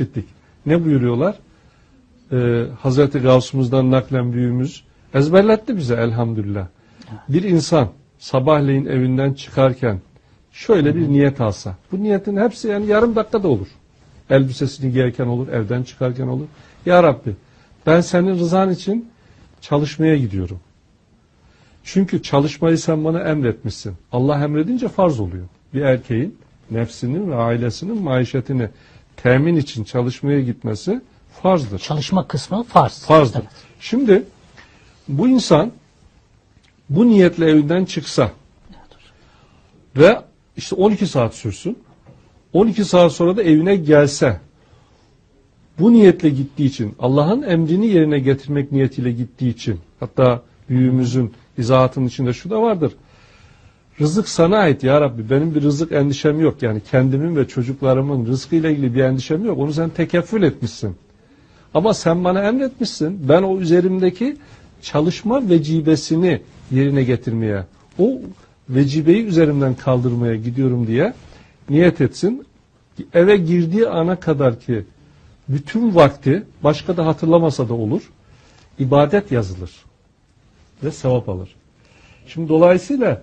işittik. Ne buyuruyorlar? Ee, Hazreti Gavsımızdan naklen büyüğümüz ezberletti bize elhamdülillah. Bir insan sabahleyin evinden çıkarken şöyle bir niyet alsa. Bu niyetin hepsi yani yarım dakikada olur. Elbisesini giyerken olur, evden çıkarken olur. Ya Rabbi ben senin rızan için çalışmaya gidiyorum. Çünkü çalışmayı sen bana emretmişsin. Allah emredince farz oluyor. Bir erkeğin nefsinin ve ailesinin maişetini temin için çalışmaya gitmesi farzdır. Çalışma kısmı farz. Farzdır. Evet. Şimdi bu insan bu niyetle evinden çıksa ve işte 12 saat sürsün 12 saat sonra da evine gelse bu niyetle gittiği için Allah'ın emrini yerine getirmek niyetiyle gittiği için hatta büyüğümüzün izahatının içinde şu da vardır. Rızık sana ait ya Rabbi. Benim bir rızık endişem yok. Yani kendimin ve çocuklarımın rızkıyla ilgili bir endişem yok. Onu sen tekeffül etmişsin. Ama sen bana emretmişsin. Ben o üzerimdeki çalışma vecibesini yerine getirmeye, o vecibeyi üzerimden kaldırmaya gidiyorum diye niyet etsin. Eve girdiği ana kadar ki bütün vakti başka da hatırlamasa da olur. ibadet yazılır ve sevap alır. Şimdi dolayısıyla